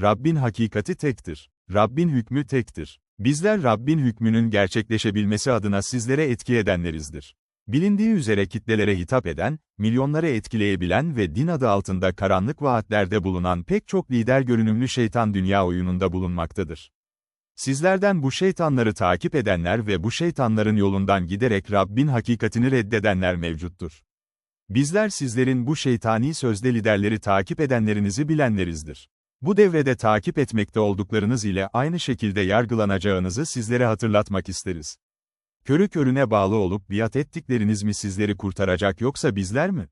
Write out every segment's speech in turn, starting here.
Rabbin hakikati tektir. Rabbin hükmü tektir. Bizler Rabbin hükmünün gerçekleşebilmesi adına sizlere etki edenlerizdir. Bilindiği üzere kitlelere hitap eden, milyonları etkileyebilen ve din adı altında karanlık vaatlerde bulunan pek çok lider görünümlü şeytan dünya oyununda bulunmaktadır. Sizlerden bu şeytanları takip edenler ve bu şeytanların yolundan giderek Rabbin hakikatini reddedenler mevcuttur. Bizler sizlerin bu şeytani sözde liderleri takip edenlerinizi bilenlerizdir. Bu devrede takip etmekte olduklarınız ile aynı şekilde yargılanacağınızı sizlere hatırlatmak isteriz. Körü körüne bağlı olup biat ettikleriniz mi sizleri kurtaracak yoksa bizler mi?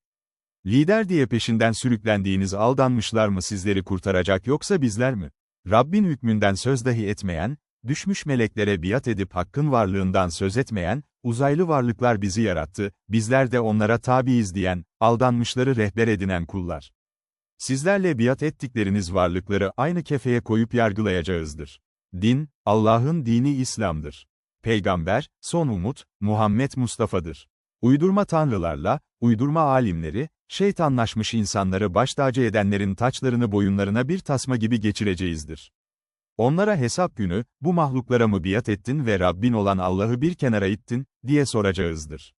Lider diye peşinden sürüklendiğiniz aldanmışlar mı sizleri kurtaracak yoksa bizler mi? Rabbin hükmünden söz dahi etmeyen, düşmüş meleklere biat edip hakkın varlığından söz etmeyen, uzaylı varlıklar bizi yarattı, bizler de onlara tabiiz diyen, aldanmışları rehber edinen kullar. Sizlerle biat ettikleriniz varlıkları aynı kefeye koyup yargılayacağızdır. Din, Allah'ın dini İslam'dır. Peygamber, son umut, Muhammed Mustafa'dır. Uydurma tanrılarla, uydurma alimleri, şeytanlaşmış insanları baş tacı edenlerin taçlarını boyunlarına bir tasma gibi geçireceğizdir. Onlara hesap günü, bu mahluklara mı biat ettin ve Rabbin olan Allah'ı bir kenara ittin, diye soracağızdır.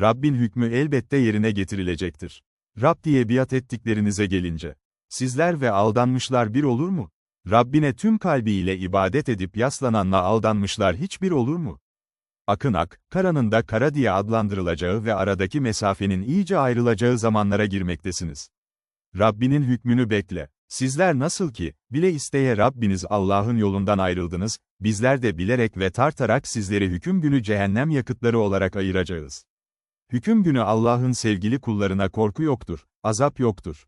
Rabbin hükmü elbette yerine getirilecektir. Rab diye biat ettiklerinize gelince, sizler ve aldanmışlar bir olur mu? Rabbine tüm kalbiyle ibadet edip yaslananla aldanmışlar hiçbir olur mu? Akın ak, karanın da kara diye adlandırılacağı ve aradaki mesafenin iyice ayrılacağı zamanlara girmektesiniz. Rabbinin hükmünü bekle. Sizler nasıl ki, bile isteye Rabbiniz Allah'ın yolundan ayrıldınız, bizler de bilerek ve tartarak sizleri hüküm günü cehennem yakıtları olarak ayıracağız. Hüküm günü Allah'ın sevgili kullarına korku yoktur, azap yoktur.